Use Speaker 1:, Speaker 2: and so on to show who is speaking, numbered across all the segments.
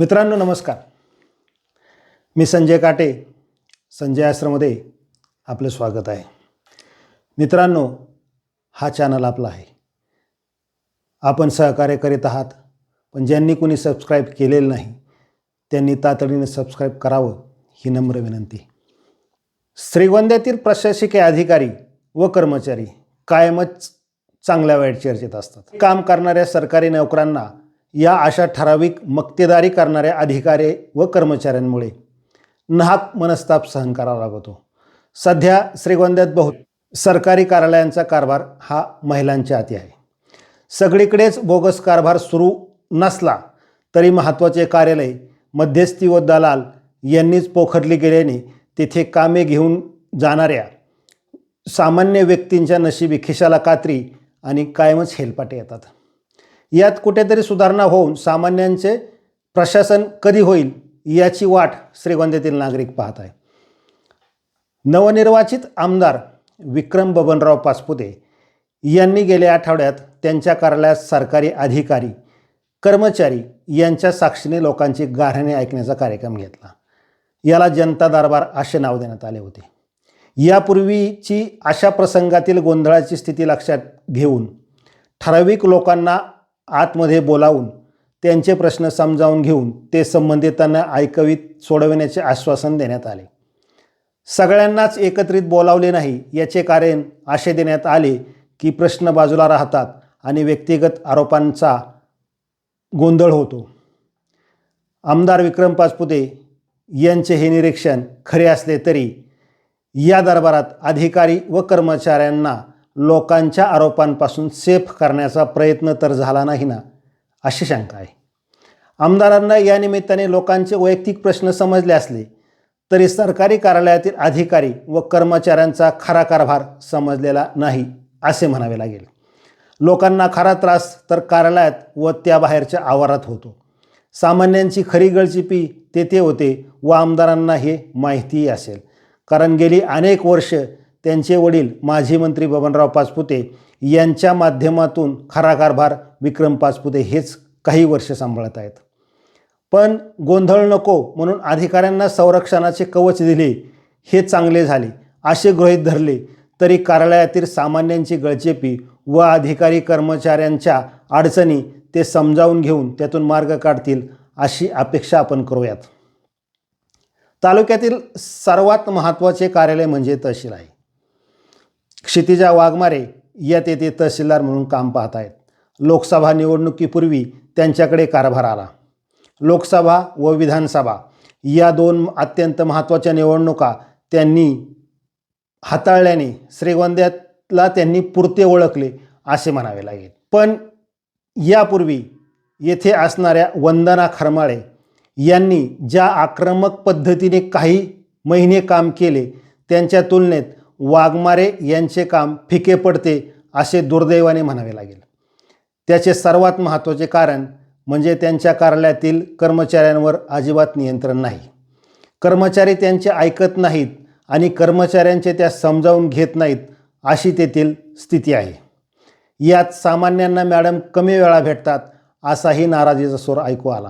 Speaker 1: मित्रांनो नमस्कार. मी संजय काटे संजय आश्रममध्ये आपलं स्वागत आहे. मित्रांनो हा चॅनल आपला आहे. आपण सहकार्य करीत आहात पण ज्यांनी कोणी सबस्क्राईब केलेलं नाही त्यांनी तातडीने सबस्क्राईब करावं ही नम्र विनंती. श्रीगोंद्यातील प्रशासकीय अधिकारी व कर्मचारी कायमच चांगल्या वाईट चर्चेत असतात. काम करणाऱ्या सरकारी नोकरांना या अशा ठराविक मक्तेदारी करणाऱ्या अधिकारी व कर्मचाऱ्यांमुळे नाहक मनस्ताप सहन करावा लागतो. सध्या श्रीगोंद्यात बहुत सरकारी कार्यालयांचा कारभार हा महिलांच्या हाती आहे. सगळीकडेच बोगस कारभार सुरू नसला तरी महत्त्वाचे कार्यालय मध्यस्थी व दलाल यांनीच पोखरली गेल्याने तेथे कामे घेऊन जाणाऱ्या सामान्य व्यक्तींच्या नशिबी खिशाला कात्री आणि कायमच हेलपाटे येतात. यात कुठेतरी सुधारणा होऊन सामान्यांचे प्रशासन कधी होईल याची वाट श्रीगोंद्यातील नागरिक पाहत आहे नवनिर्वाचित आमदार विक्रम बबनराव पाचपुते यांनी गेल्या आठवड्यात त्यांच्या कार्यालयात सरकारी अधिकारी कर्मचारी यांच्या साक्षीने लोकांची गाऱ्हाणे ऐकण्याचा कार्यक्रम घेतला. याला जनता दरबार असे नाव देण्यात आले होते. यापूर्वीची अशा प्रसंगातील गोंधळाची स्थिती लक्षात घेऊन ठराविक लोकांना आतमध्ये बोलावून त्यांचे प्रश्न समजावून घेऊन ते संबंधितांना ऐकवीत सोडविण्याचे आश्वासन देण्यात आले. सगळ्यांनाच एकत्रित बोलावले नाही याचे कारण असे देण्यात आले की प्रश्न बाजूला राहतात आणि व्यक्तिगत आरोपांचा गोंधळ होतो. आमदार विक्रम पाचपुते यांचे हे निरीक्षण खरे असले तरी या दरबारात अधिकारी व कर्मचाऱ्यांना लोकांच्या आरोपांपासून सेफ करण्याचा प्रयत्न तर झाला नाही ना? अशी शंका आहे. आमदारांना या निमित्ताने लोकांचे वैयक्तिक प्रश्न समजले असले तरी सरकारी कार्यालयातील अधिकारी व कर्मचाऱ्यांचा खरा कारभार समजलेला नाही असे म्हणावे लागेल. लोकांना खरा त्रास तर कार्यालयात व त्याबाहेरच्या आवारात होतो. सामान्यांची खरी गळचिपी तेथे होते व आमदारांना हे माहितीही असेल. कारण गेली अनेक वर्ष त्यांचे वडील माजी मंत्री बबनराव पाचपुते यांच्या माध्यमातून खरा कारभार विक्रम पाचपुते हेच काही वर्ष सांभाळत आहेत. पण गोंधळ नको म्हणून अधिकाऱ्यांना संरक्षणाचे कवच दिले हे चांगले झाले. असे गृहीत धरले तरी कार्यालयातील सामान्यांची गळचेपी व अधिकारी कर्मचाऱ्यांच्या अडचणी ते समजावून घेऊन त्यातून मार्ग काढतील अशी अपेक्षा आपण करूयात. तालुक्यातील सर्वात महत्त्वाचे कार्यालय म्हणजे तहसील आहे. क्षितिजा वाघमारे या तेथे तहसीलदार म्हणून काम पाहत आहेत लोकसभा निवडणुकीपूर्वी त्यांच्याकडे कारभार आला. लोकसभा व विधानसभा या दोन अत्यंत महत्त्वाच्या निवडणुका त्यांनी हाताळल्याने श्रीगोंद्यातला त्यांनी पुरते ओळखले असे म्हणावे लागेल. पण यापूर्वी येथे असणाऱ्या वंदना खरमाळे यांनी ज्या आक्रमक पद्धतीने काही महिने काम केले त्यांच्या तुलनेत वाघमारे यांचे काम फिके पडते असे दुर्दैवाने म्हणावे लागेल. त्याचे सर्वात महत्त्वाचे कारण म्हणजे त्यांच्या कार्यालयातील कर्मचाऱ्यांवर अजिबात नियंत्रण नाही. कर्मचारी त्यांचे ऐकत नाहीत आणि कर्मचाऱ्यांचे त्या समजावून घेत नाहीत अशी तेथील स्थिती आहे. यात सामान्यांना मॅडम कमी वेळा भेटतात असाही नाराजीचा स्वर ऐकू आला.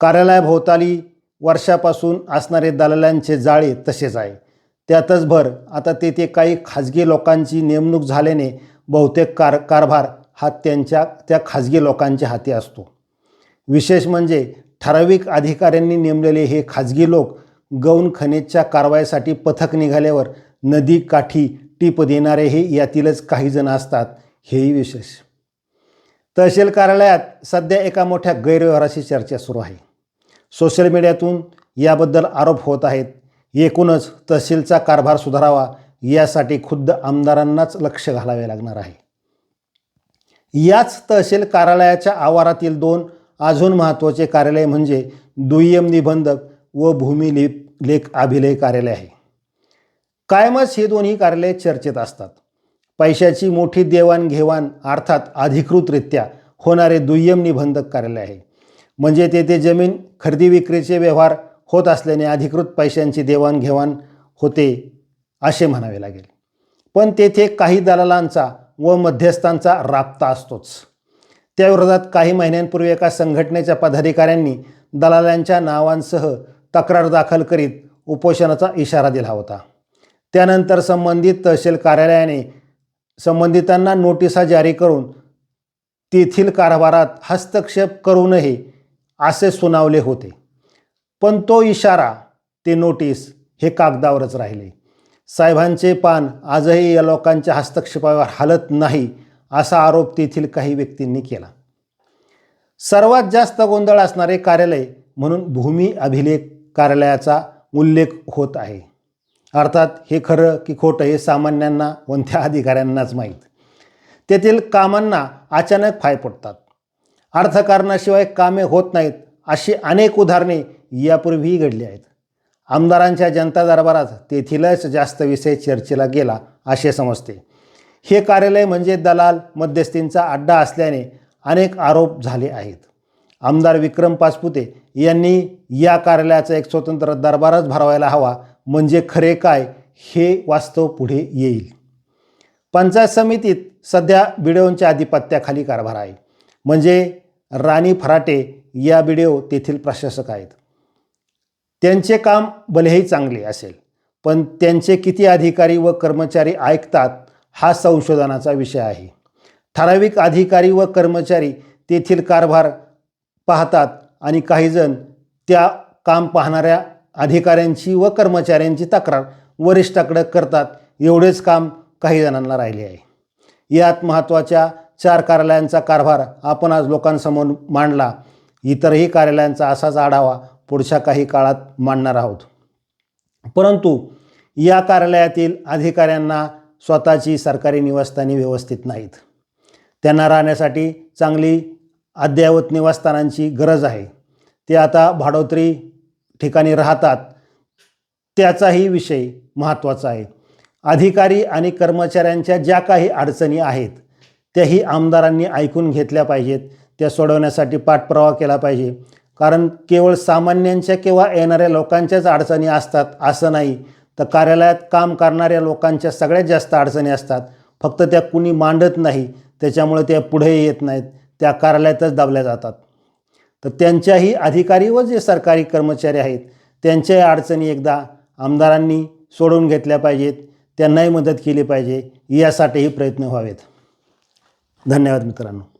Speaker 1: कार्यालयाभोवताली वर्षापासून असणारे दलालांचे जाळे तसेच आहे. त्यातच भर. आता तेथे काही खाजगी लोकांची नेमणूक झाल्याने बहुतेक कार कारभार हा त्यांच्या त्या खाजगी लोकांच्या हाती असतो. विशेष म्हणजे ठराविक अधिकाऱ्यांनी नेमलेले हे खाजगी लोक गौण खनिजच्या कारवाईसाठी पथक निघाल्यावर नदी काठी टीप देणारे हे यातीलच काही जण असतात हेही विशेष. तहसील कार्यालयात सध्या एका मोठ्या गैरव्यवहाराची चर्चा सुरू आहे. सोशल मीडियातून याबद्दल आरोप होत आहेत. एकूणच तहसीलचा कारभार सुधारावा यासाठी खुद्द आमदारांनाच लक्ष घालावे लागणार आहे. याच तहसील कार्यालयाच्या आवारातील दोन अजून महत्त्वाचे कार्यालय म्हणजे दुय्यम निबंधक व भूमी लेख अभिलेख कार्यालय आहे. कायमच हे दोन्ही कार्यालय चर्चेत असतात. पैशाची मोठी देवाणघेवाण अर्थात अधिकृतरित्या होणारे दुय्यम निबंधक कार्यालय आहे. म्हणजे तेथे जमीन खरेदी विक्रीचे व्यवहार होत असल्याने अधिकृत पैशांची देवाणघेवाण होते असे म्हणावे लागेल. पण तेथे काही दलालांचा व मध्यस्थांचा राबता असतोच. त्याविरोधात काही महिन्यांपूर्वी एका संघटनेच्या पदाधिकाऱ्यांनी दलालांच्या नावांसह तक्रार दाखल करीत उपोषणाचा इशारा दिला होता. त्यानंतर संबंधित तहसील कार्यालयाने संबंधितांना नोटिसा जारी करून तेथील कारभारात हस्तक्षेप करू नये असे सुनावले होते. पण तो इशारा ते नोटीस हे कागदावरच राहिले. साहेबांचे पान आजही या लोकांच्या हस्तक्षेपावर हालत नाही असा आरोप तेथील काही व्यक्तींनी केला. सर्वात जास्त गोंधळ असणारे कार्यालय म्हणून भूमी अभिलेख कार्यालयाचा उल्लेख होत आहे. अर्थात हे खरं की खोटं हे सामान्यांना कोणत्या अधिकाऱ्यांनाच माहीत. तेथील कामांना अचानक फाय पडतात. अर्थकारणाशिवाय कामे होत नाहीत अशी अनेक उदाहरणे यापूर्वीही घडली आहेत. आमदारांच्या जनता दरबारात तेथीलच जास्त विषय चर्चेला गेला असे समजते. हे कार्यालय म्हणजे दलाल मध्यस्थींचा अड्डा असल्याने अनेक आरोप झाले आहेत. आमदार विक्रम पाचपुते यांनी या कार्यालयाचा एक स्वतंत्र दरबारच भरवायला हवा म्हणजे खरे काय हे वास्तव पुढे येईल. पंचायत समितीत सध्या बिडोंच्या आधिपत्याखाली कारभार आहे. म्हणजे राणी फराटे या बिडेओ तेथील प्रशासक आहेत. त्यांचे काम भलेही चांगले असेल पण त्यांचे किती अधिकारी व कर्मचारी ऐकतात हा संशोधनाचा विषय आहे. ठराविक अधिकारी व कर्मचारी तेथील कारभार पाहतात आणि काहीजण त्या काम पाहणाऱ्या अधिकाऱ्यांची व कर्मचाऱ्यांची तक्रार वरिष्ठाकडे करतात एवढेच काम काही जणांना राहिले आहे. यात महत्त्वाच्या चार कार्यालयांचा कारभार आपण आज लोकांसमोर मांडला. इतरही कार्यालयांचा असाच आढावा पुढच्या काही काळात मांडणार आहोत. परंतु या कार्यालयातील अधिकाऱ्यांना स्वतःची सरकारी निवासस्थाने व्यवस्थित नाहीत. त्यांना राहण्यासाठी चांगली अद्ययावत निवासस्थानांची गरज आहे. ते आता भाडोत्री ठिकाणी राहतात. त्याचाही विषय महत्त्वाचा आहे. अधिकारी आणि कर्मचाऱ्यांच्या ज्या काही अडचणी आहेत त्याही आमदारांनी ऐकून घेतल्या पाहिजेत. त्या सोडवण्यासाठी पाठपुरावा केला पाहिजे. कारण केवळ सामान्यांच्या किंवा येणाऱ्या लोकांच्याच अडचणी असतात असं नाही. तर कार्यालयात काम करणाऱ्या लोकांच्या सगळ्यात जास्त अडचणी असतात. फक्त त्या कुणी मांडत नाही त्याच्यामुळे त्या पुढे येत नाहीत. त्या कार्यालयातच दाबल्या जातात. तर त्यांच्याही अधिकारी व जे सरकारी कर्मचारी आहेत त्यांच्याही अडचणी एकदा आमदारांनी सोडवून घेतल्या पाहिजेत. त्यांनाही मदत केली पाहिजे. यासाठीही प्रयत्न व्हावेत. धन्यवाद मित्रांनो.